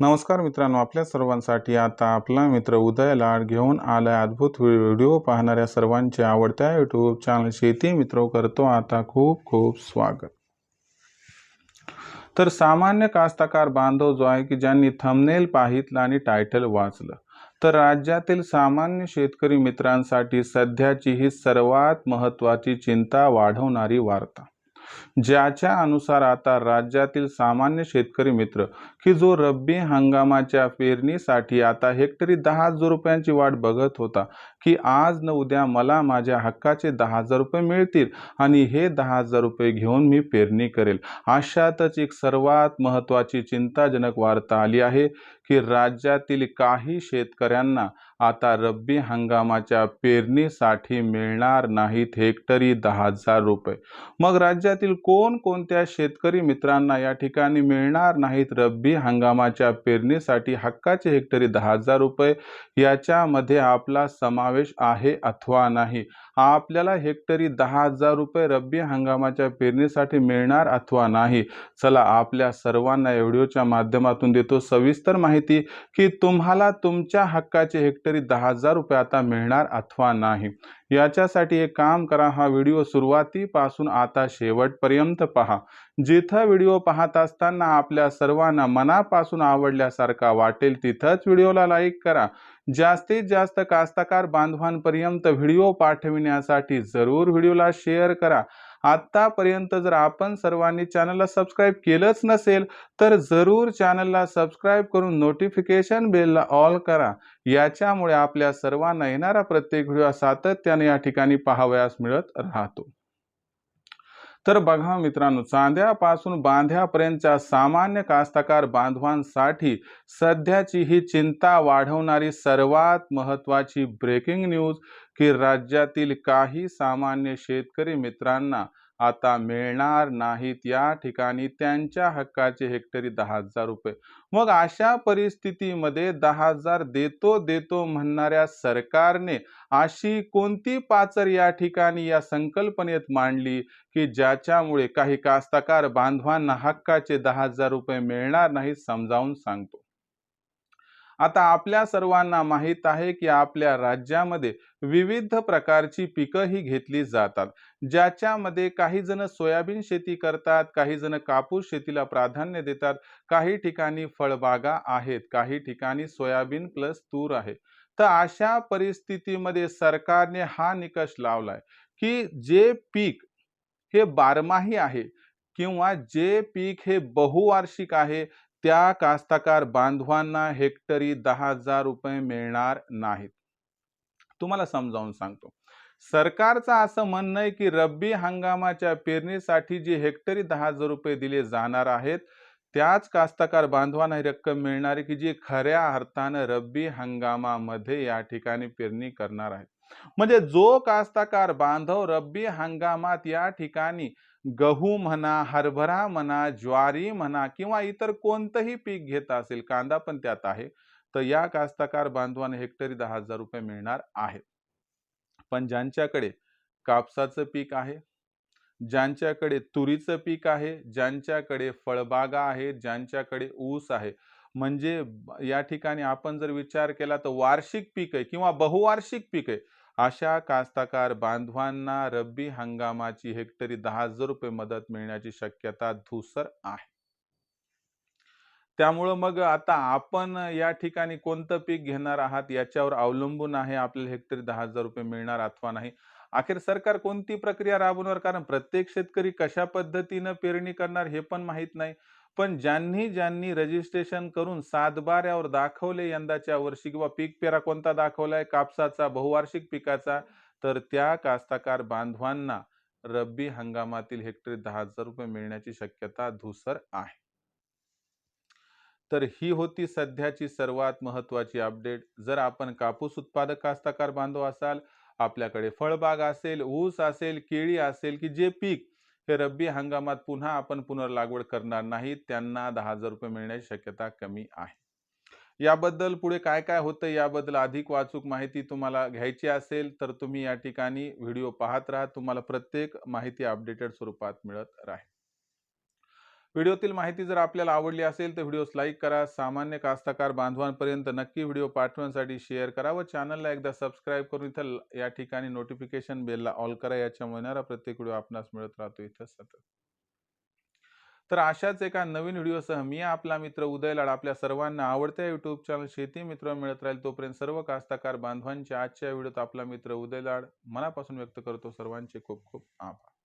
नमस्कार मित्रांनो आपल्या सर्वांसाठी आता आपला मित्र उदय लाड घेऊन आलाय अद्भुत व्हिडिओ पाहणाऱ्या सर्वांचे आवडत्या यूट्यूब चॅनल शेती मित्र करतो आता खूप खूप स्वागत. तर सामान्य कास्तकार बांधव जो आहे की ज्यांनी थंबनेल पाहितलं आणि टायटल वाचलं तर राज्यातील सामान्य शेतकरी मित्रांसाठी सध्याची ही सर्वात महत्त्वाची चिंता वाढवणारी वार्ता. ज्याच्या अनुसार आता राज्यातील सामान्य शेतकरी मित्र की जो रब्बी हंगामाच्या पेरणीसाठी आता हेक्टरी दहा हजार रुपयांची वाट बघत होता की आज न उद्या मला माझ्या हक्काचे दहा हजार रुपये मिळतील आणि हे दहा हजार रुपये घेऊन मी पेरणी करेल. अशातच एक सर्वात महत्त्वाची चिंताजनक वार्ता आली आहे. की राज्यातील काही शेतकऱ्यांना आता रब्बी हंगामाच्या पेरणीसाठी मिळणार नाहीत हेक्टरी दहा हजार रुपये. मग राज्यातील कोणकोणत्या शेतकरी मित्रांना या ठिकाणी मिळणार नाहीत रब्बी हंगामाच्या पेरणीसाठी हक्काचे हेक्टरी दहा हजार रुपये? याच्यामध्ये आपला समावेश आहे अथवा नाही? आपल्याला हेक्टरी दहा हजार रुपये रब्बी हंगामाच्या पेरणीसाठी मिळणार अथवा नाही? चला आपल्या सर्वांना व्हिडिओच्या माध्यमातून देतो. सविस्तर माहिती की तुम्हाला तुमच्या हक्काचे हेक्टरी दहा हजार रुपये आता मिळणार अथवा नाही. याच्यासाठी एक काम करा हा व्हिडिओ सुरुवातीपासून आता शेवटपर्यंत पहा. जिथं व्हिडिओ पाहत असताना आपल्या सर्वांना मनापासून आवडल्यासारखा वाटेल तिथंच व्हिडिओला लाईक करा. जास्तीत जास्त कास्तकार बांधवांपर्यंत व्हिडिओ पाठविण्यासाठी जरूर व्हिडिओला शेअर करा. आत्तापर्यंत जर आपण सर्वांनी चॅनलला सबस्क्राईब केलंच नसेल तर जरूर चॅनलला सबस्क्राईब करून नोटिफिकेशन बेलला ऑल करा. याच्यामुळे आपल्या सर्वांना येणारा प्रत्येक व्हिडिओ सातत्याने या ठिकाणी पाहावयास मिळत राहतो. तर बघा मित्रांनो चांद्यापासून बांध्यापर्यंतच्या सामान्य कास्तकार बांधवांसाठी सध्याची ही चिंता वाढवणारी सर्वात महत्त्वाची ब्रेकिंग न्यूज की राज्यातील काही सामान्य शेतकरी मित्रांना आता मिळणार नाहीत या ठिकाणी त्यांच्या हक्काचे हेक्टरी दहा हजार रुपये. मग अशा परिस्थितीमध्ये दहा हजार देतो देतो म्हणणाऱ्या सरकारने अशी कोणती पाचर या ठिकाणी या संकल्पनेत मांडली की ज्याच्यामुळे काही कास्तकार बांधवांना हक्काचे दहा हजार रुपये मिळणार नाहीत समजावून सांगतो. आता आपल्या सर्वांना माहीत आहे की आपल्या राज्यामध्ये विविध प्रकारची पिकं ही घेतली जातात ज्याच्यामध्ये काही जण सोयाबीन शेती करतात काही जण कापूस शेतीला प्राधान्य देतात काही ठिकाणी फळबागा आहेत काही ठिकाणी सोयाबीन प्लस तूर आहे. तर अशा परिस्थितीमध्ये सरकारने हा निकष लावलाय की जे पीक हे बारमाही आहे किंवा जे पीक हे बहुवार्षिक आहे त्या कास्तकार बांधवांना हेक्टरी दहा हजार रुपये मिळणार नाहीत. तुम्हाला समजावून सांगतो. सरकारचं असं म्हणणं आहे की रब्बी हंगामाच्या पेरणीसाठी जी हेक्टरी दहा हजार रुपये दिले जाणार आहेत त्याच कास्तकार बांधवांना ही रक्कम मिळणार आहे की जी खऱ्या अर्थानं रब्बी हंगामामध्ये या ठिकाणी पेरणी करणार आहेत. म्हणजे जो कास्तकार बांधव रब्बी हंगामात या ठिकाणी गहू म्हणा हरभरा म्हणा ज्वारी म्हणा किंवा इतर कोणतंही पीक घेत असेल कांदा पण त्यात आहे तर या कास्तकार बांधवांना हेक्टरी दहा हजार रुपये मिळणार आहे. पण ज्यांच्याकडे कापसाचं पीक आहे ज्यांच्याकडे तुरीचं पीक आहे ज्यांच्याकडे फळबागा आहे ज्यांच्याकडे ऊस आहे म्हणजे या ठिकाणी आपण जर विचार केला तर वार्षिक पीक आहे किंवा बहुवार्षिक पीक आहे. अशा कास्तकार बांधवांना रब्बी हंगामाची हेक्टरी दहा हजार रुपये मदत मिळण्याची शक्यता धुसर आहे. त्यामुळं मग आता आपण या ठिकाणी कोणतं पीक घेणार आहात याच्यावर अवलंबून आहे आपल्याला हेक्टरी दहा हजार रुपये मिळणार अथवा नाही. अखेर सरकार कोणती प्रक्रिया राबवणार? कारण प्रत्येक शेतकरी कशा पद्धतीनं पेरणी करणार हे पण माहीत नाही. पण ज्यांनी ज्यांनी रजिस्ट्रेशन करून सातबाऱ्यावर दाखवले यंदाच्या वर्षी किंवा पीक पेरा कोणता दाखवलाय कापसाचा बहुवार्षिक पिकाचा तर त्या कास्तकार बांधवांना रब्बी हंगामातील हेक्टरी दहा हजार रुपये मिळण्याची शक्यता धुसर आहे. तर ही होती सध्याची सर्वात महत्त्वाची अपडेट जर आपण कापूस उत्पादक कास्तकार बांधव असाल आपल्याकडे फळबाग असेल ऊस असेल केळी असेल की जे पीक हे रब्बी हंगामात पुन्हा आपण पुनर्लागवड करणार नाही त्यांना दहा हजार रुपये मिळण्याची शक्यता कमी आहे. याबद्दल पुढे काय काय होतं याबद्दल अधिक वाचूक माहिती तुम्हाला घ्यायची असेल तर तुम्ही या ठिकाणी व्हिडिओ पाहत राहा. तुम्हाला प्रत्येक माहिती अपडेटेड स्वरूपात मिळत राहील. व्हिडिओतील माहिती जर आपल्याला आवडली असेल तर व्हिडिओस लाईक करा सामान्य कास्तकार बांधवांपर्यंत नक्की व्हिडिओ पाठवण्यासाठी शेअर करा व चॅनलला एकदा सबस्क्राईब करून इथं या ठिकाणी नोटिफिकेशन बेलला ऑल करा याच्यामुळे येणारा प्रत्येक व्हिडिओ आपणास मिळत राहतो इथं सतत. तर अशाच एका नवीन व्हिडिओसह मी आपला मित्र उदय लाड आपल्या सर्वांना आवडत्या युट्यूब चॅनल शेती मित्र मिळत राहील तोपर्यंत सर्व कास्तकार बांधवांच्या आजच्या व्हिडिओत आपला मित्र उदय लाड मनापासून व्यक्त करतो. सर्वांचे खूप खूप आभार.